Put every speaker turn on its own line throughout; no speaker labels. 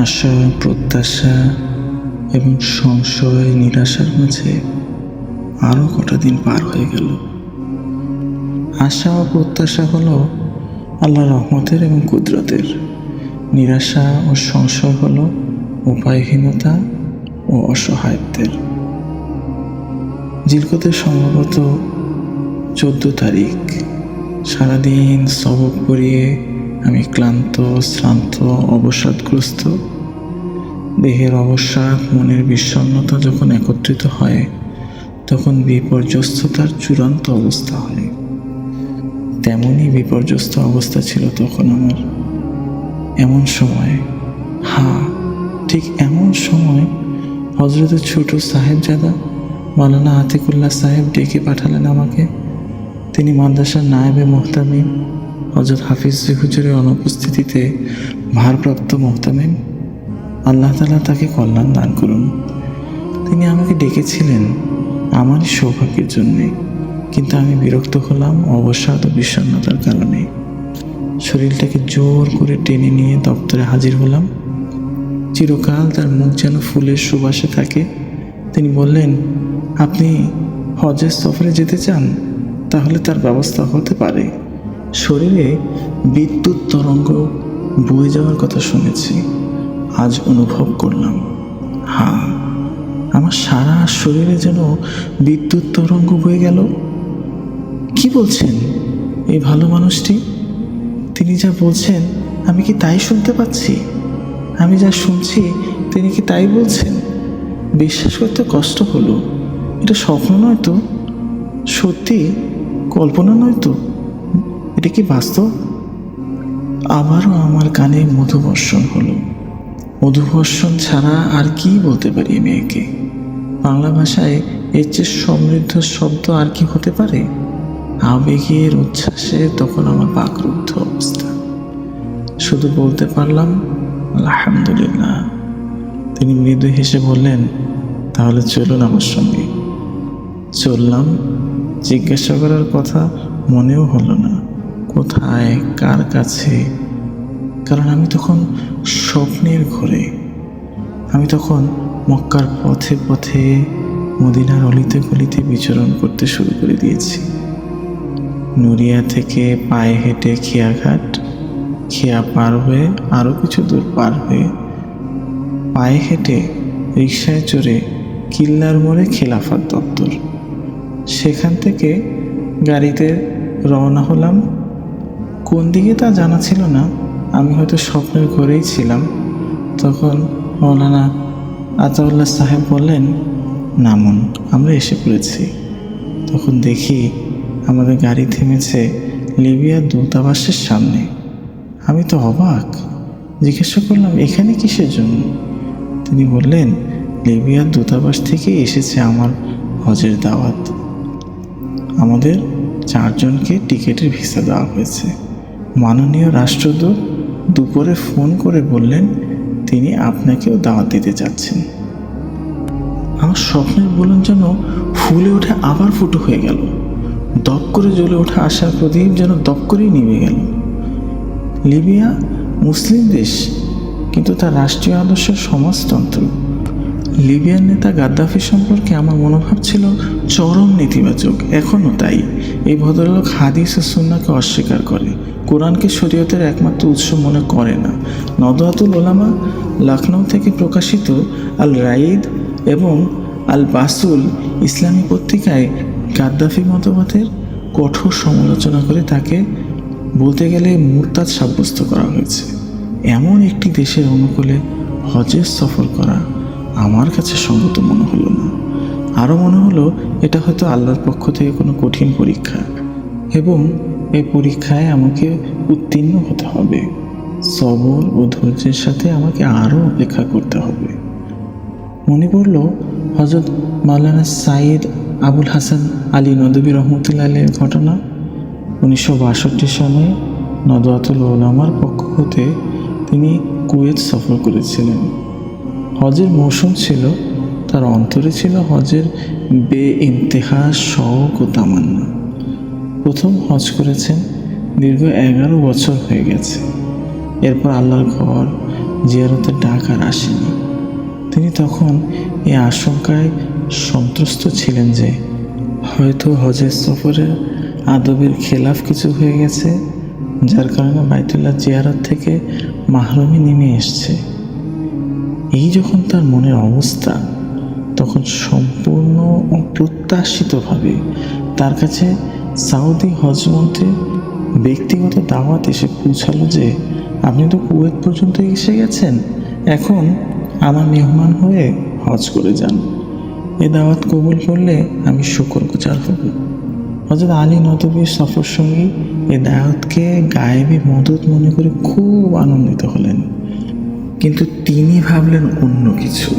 আশা, প্রত্যাশা এবং সংশয়, নিরাশার মাঝে আরও কটা দিন পার হয়ে গেল। আশা ও প্রত্যাশা হলো আল্লাহ রহমতের এবং কুদরতের। নিরাশা ও সংশয় হলো উপায়হীনতা ও অসহায়ত্বের। জিলকতের সম্ভবত চোদ্দ তারিখ। সারাদিন সবক পড়িয়ে আমি ক্লান্ত, শ্রান্ত, অবসাদগ্রস্ত দেহের অবসাদ মনের বিষণ্ণতা যখন একত্রিত হয়, তখন বিপর্যস্ততার চূড়ান্ত অবস্থা হয়। তেমনই বিপর্যস্ত অবস্থা ছিল তখন আমার। এমন সময় হ্যাঁ ঠিক এমন সময় হজরতের ছোট সাহেবজাদা মালানা আতিকুল্লাহ সাহেব ডেকে পাঠালেন আমাকে। তিনি মাদ্রাসার নায়েবে মোহতামিম হজরত হাফিজ হুজুরের অনুপস্থিতিতে ভারপ্রাপ্ত মোহতামিম আল্লাহ তালা তাকে কল্যাণ দান করুন। তিনি আমাকে ডেকেছিলেন আমারই সৌভাগ্যের জন্যে। কিন্তু আমি বিরক্ত হলাম অবসাদ ও বিষণ্ণতার কারণে। শরীরটাকে জোর করে টেনে নিয়ে দপ্তরে হাজির হলাম। চিরকাল তার মুখ যেন ফুলের সুবাসে থাকে। তিনি বললেন, আপনি হজের সফরে যেতে চান? তাহলে তার ব্যবস্থা হতে পারে। শরীরে বিদ্যুৎ তরঙ্গ বয়ে যাওয়ার কথা শুনেছি। আজ অনুভব করলাম। হ্যাঁ আমার সারা শরীরে যেন বিদ্যুৎ তরঙ্গ বয়ে গেল। কি বলছেন এই ভালো মানুষটি? তিনি যা বলছেন, আমি কি তাই শুনতে পাচ্ছি? আমি যা শুনছি, তিনি কি তাই বলছেন? বিশ্বাস করতে কষ্ট হলো। এটা স্বপ্ন নয় তো? সত্যি? কল্পনা নয় তো? এটা কি বাস্তব? আবারও আমার কানে মধুবর্ষণ হলো। মধুবর্ষণ ছাড়া আর কি বলতে পারি মেয়েকে? বাংলা ভাষায় এর চেয়ে সমৃদ্ধ শব্দ আর কি হতে পারে? আবেগের উচ্ছ্বাসে তখন আমার বাকরুদ্ধ অবস্থা। শুধু বলতে পারলাম, আলহামদুলিল্লাহ। তিনি মৃদু হেসে বললেন, তাহলে চলুন আমার সঙ্গে। চললাম। জিজ্ঞাসা করার কথা মনেও হলো না। কোথায়, কার কাছে কারণ আমি তখন স্বপ্নের ঘরে। আমি তখন মক্কার পথে পথে মদিনার অলিতে গলিতে বিচরণ করতে শুরু করে দিয়েছি। নুরিয়া থেকে পায়ে হেঁটে খেয়াঘাট, খেয়া পার হয়ে আরও কিছু দূর পার হয়ে পায়ে হেঁটে রিক্সায় চড়ে কিল্লার মোড়ে খেলাফার দপ্তর। সেখান থেকে গাড়িতে রওনা হলাম। কোন দিকে তা জানা ছিল না আমি হয়তো স্বপ্নের ঘরেই ছিলাম। তখন মৌলানা আতাউল্লাহ সাহেব বললেন নামুন আমরা এসে পড়েছি। তখন দেখি আমাদের গাড়ি থেমেছে লিবিয়ার দূতাবাসের সামনে। আমি তো অবাক, জিজ্ঞাসা করলাম, এখানে কিসের জন্য? তিনি বললেন, লিবিয়ার দূতাবাস থেকে এসেছে আমার হজের দাওয়াত। আমাদের চারজনকে টিকেটের ভিসা দেওয়া হয়েছে। মাননীয় রাষ্ট্রদূত দুপুরে ফোন করে বললেন, তিনি আপনাকেও দাওয়াত দিতে চাচ্ছেন। আমার স্বপ্নের বলুন যেন ফুলে ওঠে আবার ফুটো হয়ে গেল। দপ করে জ্বলে ওঠা আশার প্রদীপ যেন দপ করেই নিভে গেল। লিবিয়া মুসলিম দেশ, কিন্তু তার রাষ্ট্রীয় আদর্শ সমাজতন্ত্র। লিবিয়ার নেতা গাদ্দাফি সম্পর্কে আমার মনোভাব ছিল চরম নেতিবাচক এখনও তাই। এই ভদ্রলোক হাদিস ও সুন্নাকে অস্বীকার করে। কোরআনকে শরীয়তের একমাত্র উৎস মনে করে না। নদওয়াতুল ওলামা লখনৌ থেকে প্রকাশিত আল রাইদ এবং আল বাসুল ইসলামী পত্রিকায় গাদ্দাফি মতবাদের কঠোর সমালোচনা করে তাকে বলতে গেলে মুরতাদ সাব্যস্ত করা হয়েছে। এমন একটি দেশের অনুকূলে হজের সফর করা আমার কাছে সঙ্গত মনে হলো না। আরও মনে হলো, এটা হয়তো আল্লাহর পক্ষ থেকে কোনো কঠিন পরীক্ষা। এবং এই পরীক্ষায় আমাকে উত্তীর্ণ হতে হবে। সবর ও ধৈর্যের সাথে আমাকে আরও অপেক্ষা করতে হবে। মনে পড়ল হজরত মাওলানা সাইদ আবুল হাসান আলী নদবী রহমতুল্লাহ আলীর ঘটনা। উনিশশো বাষট্টি সালে নদওয়াতুল ওলামার পক্ষ হতে তিনি কুয়েত সফর করেছিলেন। হজের মৌসুম ছিল, তার অন্তরে ছিল হজের বে ইন্তেহা শখ ও তামান্না। প্রথম হজ করেছেন দীর্ঘ এগারো বছর হয়ে গেছে। এরপর আল্লাহর ঘর জিয়ারতের ডাক আর আসেনি। তিনি তখন এই আশঙ্কায় সন্ত্রস্ত ছিলেন যে হয়তো হজের সফরের আদবের খেলাফ কিছু হয়ে গেছে, যার কারণে বাইতুল্লাহ জিয়ারত থেকে মাহরমি নেমে এসছে। এই যখন তার মনের অবস্থা তখন সম্পূর্ণ অপ্রত্যাশিতভাবে তার কাছে সাউদি হজমন্ত্রীর ব্যক্তিগত দাওয়াত এসে পৌঁছালো যে, আপনি তো কুয়েত পর্যন্ত এসে গেছেন। এখন আমার মেহমান হয়ে হজ করে যান। এ দাওয়াত কবুল করলে আমি শুকর গুজার হব। হজরত আলী নদবীর সফর সঙ্গী এ দাওয়াতকে গায়েবী মদত মনে করে খুব আনন্দিত হলেন। কিন্তু তিনি ভাবলেন অন্য কিছু।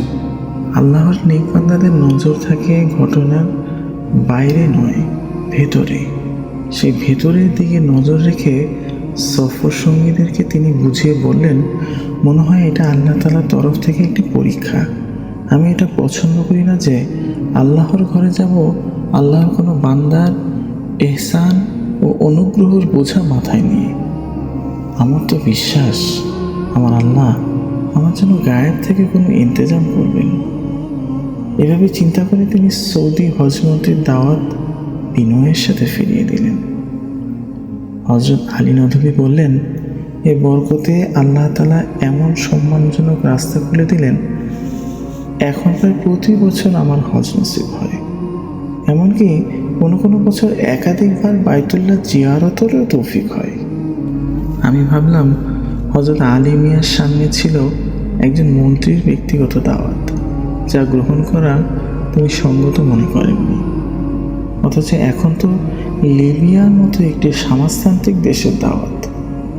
আল্লাহর নেকবান্দাদের নজর থাকে ঘটনার বাইরে নয়। ভেতরে। সেই ভেতরের দিকে নজর রেখে সফর সঙ্গীদেরকে তিনি বুঝিয়ে বললেন, মনে হয় এটা আল্লাহ তালার তরফ থেকে একটি পরীক্ষা। আমি এটা পছন্দ করি না যে আল্লাহর ঘরে যাব, আল্লাহর কোনো বান্দার এহসান ও অনুগ্রহর বোঝা মাথায় নিয়ে। আমার তো বিশ্বাস, আমার আল্লাহ আমার জন্য গায়েব থেকে কোনো ইন্তজাম করবেন এভাবে চিন্তা করে তিনি সৌদি হজমন্ত্রীর দাওয়াত বিনয়ের সাথে ফিরিয়ে দিলেন। হজরত আলী নদী বললেন, এ বরকতে আল্লাহ তালা এমন সম্মানজনক রাস্তা খুলে দিলেন, এখন প্রায় প্রতি বছর আমার হজ নসিব হয়। এমনকি কোনো কোনো বছর একাধিকবার বাইতুল্লাহ জিয়ারতেরও তৌফিক হয়। আমি ভাবলাম হজরত আলী মিয়ার সামনে ছিল একজন মন্ত্রীর ব্যক্তিগত দাওয়াত, যা গ্রহণ করা তুমি সঙ্গত মনে করেননি। অথচ এখন তো লিবিয়ার মতো একটি সমাজতান্ত্রিক দেশের দাওয়াত।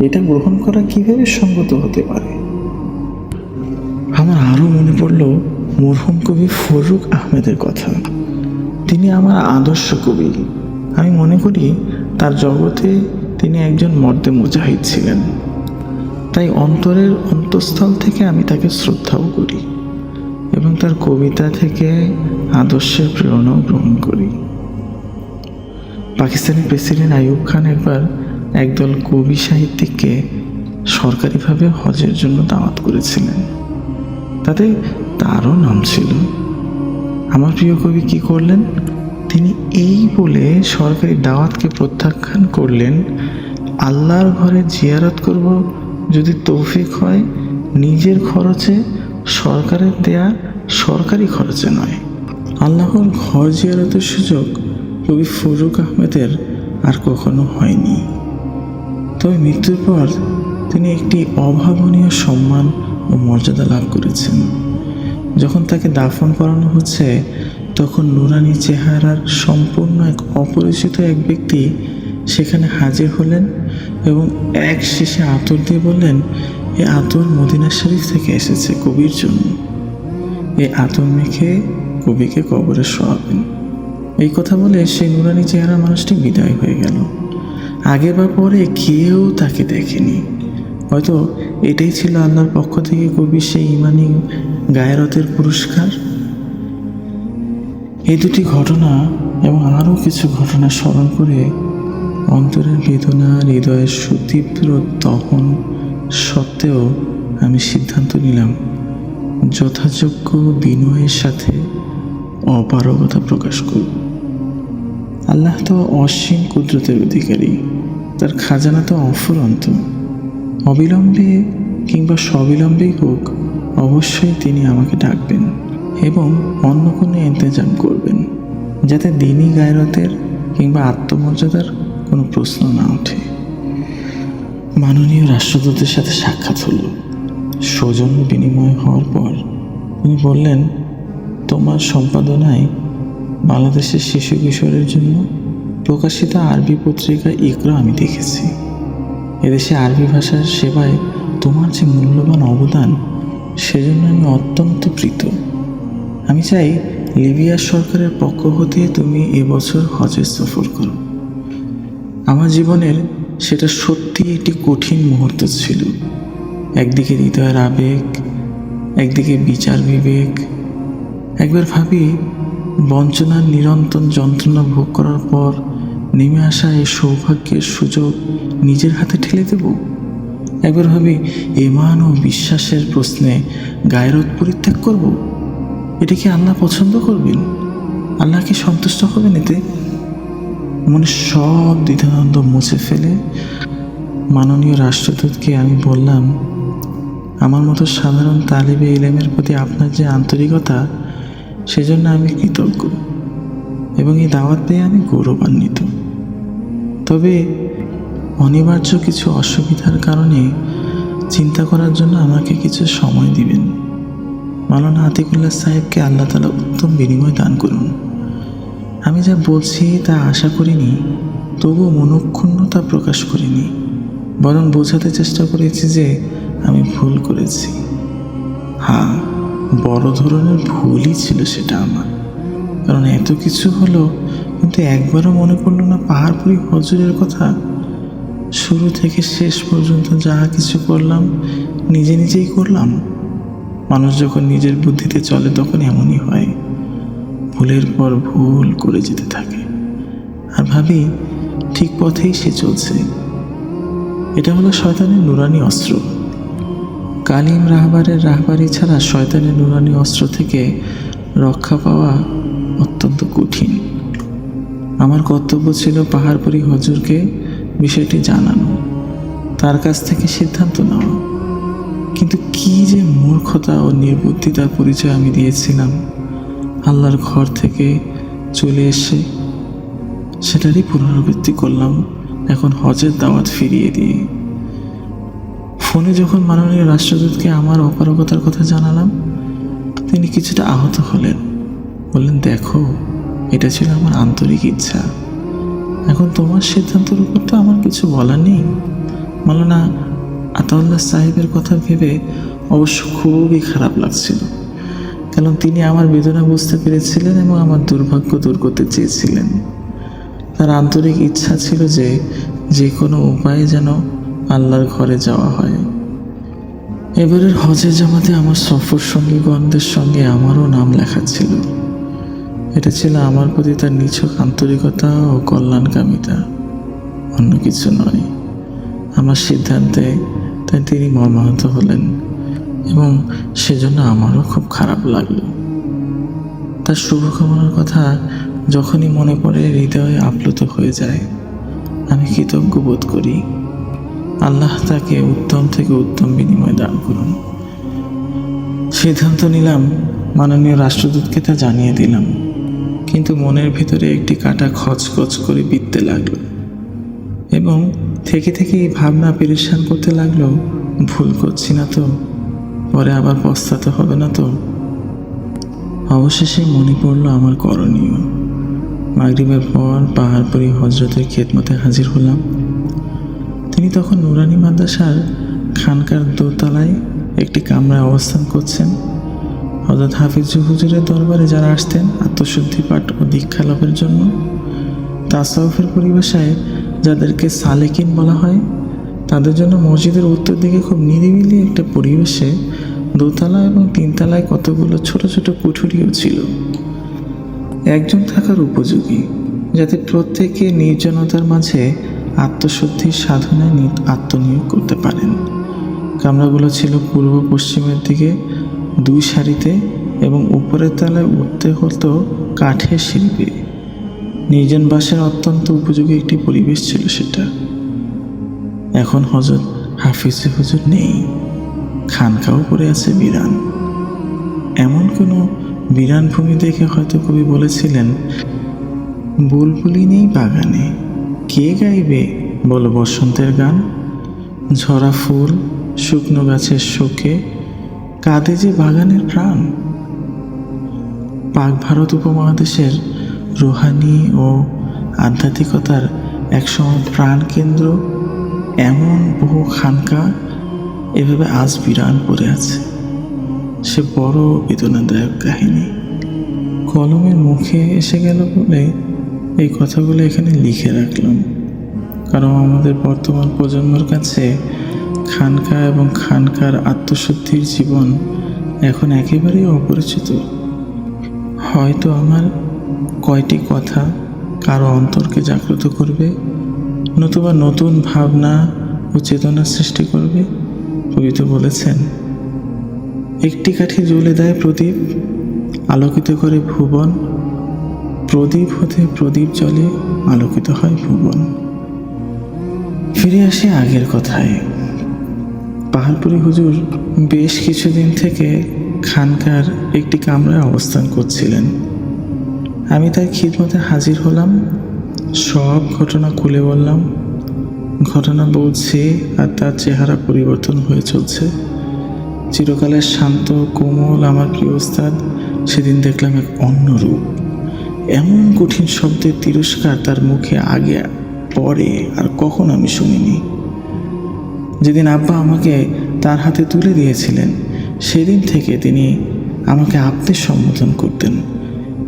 এটা গ্রহণ করা কীভাবে সঙ্গত হতে পারে? আমার আরও মনে পড়ল মরহুম কবি ফরুক আহমেদের কথা। তিনি আমার আদর্শ কবি। আমি মনে করি তার জগতে তিনি একজন মর্দে মুজাহিদ ছিলেন। তাই অন্তরের অন্তঃস্থল থেকে আমি তাকে শ্রদ্ধাও করি এবং তার কবিতা থেকে আদর্শের প্রেরণাও গ্রহণ করি। পাকিস্তানি প্রেসিডেন্ট আইয়ুব খান একবার একদল কবি সাহিত্যিককে সরকারিভাবে হজের জন্য দাওয়াত করেছিলেন। তাতে তারও নাম ছিল। আমার প্রিয় কবি কি করলেন? তিনি এই বলে সরকারি দাওয়াতকে প্রত্যাখ্যান করলেন, আল্লাহর ঘরে জিয়ারত করব যদি তৌফিক হয়, নিজের খরচে সরকারের দেয়া সরকারি খরচে নয়। আল্লাহর ঘর জিয়ারতের সুযোগ কবি ফরুক আহমেদের আর কখনো হয়নি। তবে মৃত্যুর পর তিনি একটি অভাবনীয় সম্মান ও মর্যাদা লাভ করেছেন। যখন তাকে দাফন করানো হচ্ছে, তখন নুরানি চেহারার সম্পূর্ণ এক অপরিচিত এক ব্যক্তি সেখানে হাজির হলেন এবং এক শেষে আতর দিয়ে বললেন, এ আতর মদিনা শরীফ থেকে এসেছে কবির জন্য। এই আতর মেখে কবিকে কবরে শোয়াবেন। এই কথা বলে সেই নুরানি চেহারা মানুষটি বিদায় হয়ে গেল। আগে বা পরে কেউ তাকে দেখেনি। হয়তো এটাই ছিল আল্লাহর পক্ষ থেকে কবির সেই ইমানি গায়রতের পুরস্কার। এই দুটি ঘটনা এবং আরও কিছু ঘটনা স্মরণ করে অন্তরের বেদনা, হৃদয়ের সুতীব্র দহন সত্ত্বেও আমি সিদ্ধান্ত নিলাম, যথাযোগ্য বিনয়ের সাথে অপারগতা প্রকাশ করব। আল্লাহ তো অসীম কুদরতের অধিকারী। তার খাজানা তো অফুরন্ত। অবিলম্বে কিংবা সবিলম্বেই হোক, অবশ্যই তিনি আমাকে ডাকবেন এবং অন্য কোনো ইন্তজাম করবেন, যাতে দিনই গায়রতের কিংবা আত্মমর্যাদার কোনো প্রশ্ন না ওঠে। মাননীয় রাষ্ট্রদূতের সাথে সাক্ষাৎ হলো। সৌজন্য বিনিময় হওয়ার পর তিনি বললেন, তোমার সম্পাদনায় বাংলাদেশের শিশু কিশোরের জন্য প্রকাশিত আরবি পত্রিকা ইকরা আমি দেখেছি। এদেশে আরবি ভাষার সেবায় তোমার যে মূল্যবান অবদান, সেজন্য আমি অত্যন্ত প্রীত। আমি চাই লিবিয়া সরকারের পক্ষ হতে তুমি এবছর হজের সফর করো। আমার জীবনের সেটা সত্যি একটি কঠিন মুহূর্ত ছিল। একদিকে হৃদয়ের আবেগ, একদিকে বিচার বিবেক, একবার ভাবি বঞ্চনার নিরন্তর যন্ত্রণা ভোগ করার পর নেমে আসা এই সৌভাগ্যের সুযোগ নিজের হাতে ঠেলে দেব? একবার ভাবি ইমান ও বিশ্বাসের প্রশ্নে গায়রত পরিত্যাগ করব? এটা কি আল্লাহ পছন্দ করবেন? আল্লাহ কি সন্তুষ্ট হবেন এতে মনে সব দ্বিধাদ্বন্দ্ব মুছে ফেলে মাননীয় রাষ্ট্রদূতকে আমি বললাম, আমার মতো সাধারণ তালিবে ইলেমের প্রতি আপনার যে আন্তরিকতা সেজন্য আমি কৃতজ্ঞ এবং এই দাওয়াত পেয়ে আমি গৌরবান্বিত। তবে অনিবার্য কিছু অসুবিধার কারণে চিন্তা করার জন্য আমাকে কিছু সময় দিবেন। মালানা আতিকুল্লাহ সাহেবকে আল্লাহ তালা উত্তম বিনিময় দান করুন। আমি যা বলছি তা আশা করিনি, তবুও মনক্ষুণ্ণতা প্রকাশ করিনি, বরং বোঝাতে চেষ্টা করেছি যে আমি ভুল করেছি। হ্যাঁ বড় ধরনের ভুলই ছিল সেটা আমার। কারণ এত কিছু হলো, কিন্তু একবারও মনে পড়ল না পাহাড়পুরি হজুরের কথা। শুরু থেকে শেষ পর্যন্ত যা কিছু করলাম, নিজে নিজেই করলাম। মানুষ যখন নিজের বুদ্ধিতে চলে, তখন এমনই হয়। ভুলের পর ভুল করে যেতে থাকে। আর ভাবি, ঠিক পথেই সে চলছে। এটা হলো শয়তানের নুরানি অস্ত্র। কালিম রাহবারের রাহবারি ছাড়া শয়তানের নুরানি অস্ত্র থেকে রক্ষা পাওয়া অত্যন্ত কঠিন। আমার কর্তব্য ছিল পাহাড়পুরি হজুরকে বিষয়টি জানানো, তার কাছ থেকে সিদ্ধান্ত নেওয়া। কিন্তু কি যে মূর্খতা ও নির্বুদ্ধিতার পরিচয় আমি দিয়েছিলাম, আল্লাহর ঘর থেকে চলে এসে সেটারই পুনরাবৃত্তি করলাম, এখন হজের দাওয়াত ফিরিয়ে দিয়ে। ফোনে যখন মাননীয় রাষ্ট্রদূতকে আমার অপারগতার কথা জানালাম, তিনি কিছুটা আহত হলেন। বললেন, দেখো, এটা ছিল আমার আন্তরিক ইচ্ছা। এখন তোমার সিদ্ধান্তের উপর তো আমার কিছু বলার নেই। মালানা আতাউল্লাহ সাহেবের কথা ভেবে অবশ্য খুবই খারাপ লাগছিল, কারণ তিনি আমার বেদনা বুঝতে পেরেছিলেন এবং আমার দুর্ভাগ্য দূর করতে চেয়েছিলেন। তার আন্তরিক ইচ্ছা ছিল যে যে কোনো উপায়ে যেন আল্লাহর ঘরে যাওয়া হয়। এবারের হজে জামাতে আমার সফর সঙ্গীগণদের সঙ্গে আমারও নাম লেখা ছিল। এটা ছিল আমার প্রতি তার নিছক আন্তরিকতা ও কল্যাণকামিতা। অন্য কিছু নয়। আমার সিদ্ধান্তে তাই তিনি মর্মাহত হলেন এবং সেজন্য আমারও খুব খারাপ লাগল। তার শুভকামনার কথা যখনই মনে পড়ে হৃদয়ে আপ্লুত হয়ে যায়। আমি কৃতজ্ঞ বোধ করি। আল্লাহ তাকে উত্তম থেকে উত্তম বিনিময় দান করুন। সিদ্ধান্ত নিলাম, মাননীয় রাষ্ট্রদূতকে তা জানিয়ে দিলাম। কিন্তু মনের ভিতরে একটি কাটা খচখচ করে বিততে লাগল এবং থেকে থেকে এই ভাবনা পেরেশান করতে লাগল, ভুল করছি না তো, পরে আবার পস্তাতে হবে না তো। অবশেষে মনে পড়ল আমার করণীয়। মাগরিবের পর পাহাড়পুরি হজরতের খেদমতে হাজির হলাম। তিনি তখন নুরানি মাদ্রাসার খানকার দোতলায় একটি কামরায় অবস্থান করছেন। হজরত হাফিজ হুজুরের দরবারে যারা আসতেন আত্মশুদ্ধি পাঠ ও দীক্ষা লাভের জন্য, তাসাউফের পরিভাষায় যাদেরকে সালেকিন বলা হয়, তাদের জন্য মসজিদের উত্তর দিকে খুব নিরিবিলি একটা পরিবেশে দোতলা এবং তিনতলায় কতগুলো ছোট ছোট কুঠুরিও ছিল। একজন থাকার উপযোগী, যাতে প্রত্যেকে নির্জনতার মাঝে আত্মশুদ্ধির সাধনায় আত্মনিয়োগ করতে পারেন। কামরাগুলো ছিল পূর্ব পশ্চিমের দিকে দুই সারিতে এবং উপরের তলায় উঠতে হতো কাঠের শিল্পে। নির্জন বাসের অত্যন্ত উপযোগী একটি পরিবেশ ছিল সেটা। এখন হজরত হাফিজ হুজুর নেই। খানকাও পড়ে আছে বিরান। এমন কোনো বিরান ভূমি দেখে হয়তো কবি বলেছিলেন, বুলবুলি নেই বাগানে। কে গাইবে? বলো বসন্তের গান। ঝরা ফুল শুকনো গাছের শোকে কাঁদে যে বাগানের প্রাণ। পাক ভারত উপমহাদেশের রোহানি ও আধ্যাত্মিকতার একসময় প্রাণকেন্দ্র এমন বহু খানকা এভাবে আজ বিরান পড়ে আছে। সে বড় বেদনাদায়ক কাহিনী। কলমের মুখে এসে গেল বলে এই কথাগুলো এখানে লিখে রাখলাম। কারণ আমাদের বর্তমান প্রজন্মের কাছে খানকা এবং খানকার আত্মশুদ্ধির জীবন এখন একেবারেই অপরিচিত। হয়তো আমার কয়টি কথা কারও অন্তরকে জাগ্রত করবে, নতুবা নতুন ভাবনা ও চেতনার সৃষ্টি করবে। কবি তো বলেছেন, একটি কাঠি জ্বলে দেয় প্রদীপ, আলোকিত করে ভুবন প্রদীপ হতে প্রদীপ জলে আলোকিত হয় ভুবন। ফিরে আসি আগের কথায়। পাহাড়পুরি হুজুর বেশ কিছুদিন থেকে খানকার একটি কামরায় অবস্থান করছিলেন। আমি তার খিদমতে হাজির হলাম, সব ঘটনা খুলে বললাম। ঘটনা বলছি আর তার চেহারা পরিবর্তন হয়ে চলছে। চিরকালের শান্ত, কোমল, আমার প্রিয় ওস্তাদ সেদিন দেখলাম এক অন্য রূপ। এমন কঠিন শব্দের তিরস্কার তার মুখে আগে পরে আর কখন আমি শুনিনি। যেদিন আব্বা আমাকে তার হাতে তুলে দিয়েছিলেন, সেদিন থেকে তিনি আমাকে আপনি সম্বোধন করতেন।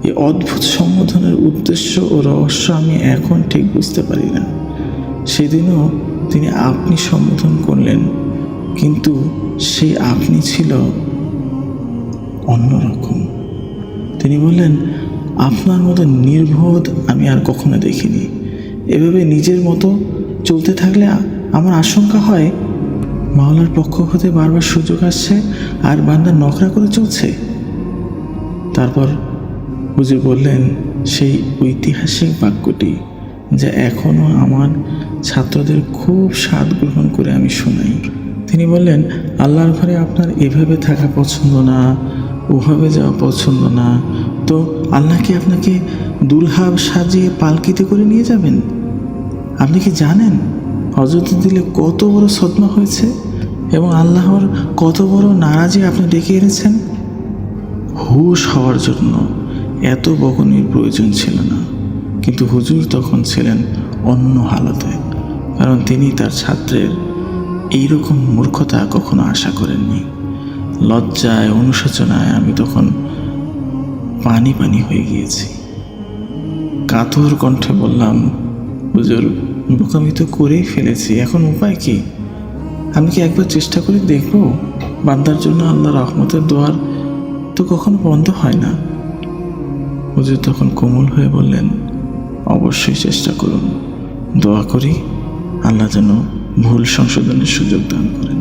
এই অদ্ভুত সম্বোধনের উদ্দেশ্য ও রহস্য আমি এখন ঠিক বুঝতে পারি না। সেদিনও তিনি আপনি সম্বোধন করলেন, কিন্তু সেই আপনি ছিল অন্যরকম। তিনি বললেন আপনার মতো নির্বোধ আমি আর কখনো দেখিনি। এভাবে নিজের মতো চলতে থাকলে আমার আশঙ্কা হয় মাওলার পক্ষ হতে বারবার সুযোগ আসছে আর বান্দা নখরা করে চলছে। তারপর হুজুর বললেন, সেই ঐতিহাসিক বাক্যটি যা এখনও আমার ছাত্রদের খুব স্বাদ গ্রহণ করে আমি শোনাই। তিনি বললেন, আল্লাহর ঘরে আপনার এভাবে থাকা পছন্দ না, ওভাবে যাওয়া পছন্দ না তো আল্লাহ কি আপনাকে দুলহাব সাজিয়ে পালকিতে করে নিয়ে যাবেন? আপনি কি জানেন হজরত দিলে কত বড় সদমা হয়েছে এবং আল্লাহর কত বড় নারাজি আপনি ডেকে এনেছেন? হুশ হওয়ার জন্য এত বকনির প্রয়োজন ছিল না। কিন্তু হুজুর তখন ছিলেন অন্য হালতে, কারণ তিনি তার ছাত্রের এইরকম মূর্খতা কখনো আশা করেননি। লজ্জায়, অনুশোচনায় আমি তখন পানি পানি হয়ে গিয়েছি। কাতর কণ্ঠে বললাম, হুজুর বোকামি তো করেই ফেলেছি, এখন উপায় কি? আমি কি একবার চেষ্টা করে দেখব? বান্দার জন্য আল্লাহ রহমতের দোয়ার তো কখনো বন্ধ হয় না। হুজুর তখন কোমল হয়ে বললেন, অবশ্যই চেষ্টা করুন। দোয়া করি, আল্লাহ যেন ভুল সংশোধনের সুযোগ দান করে।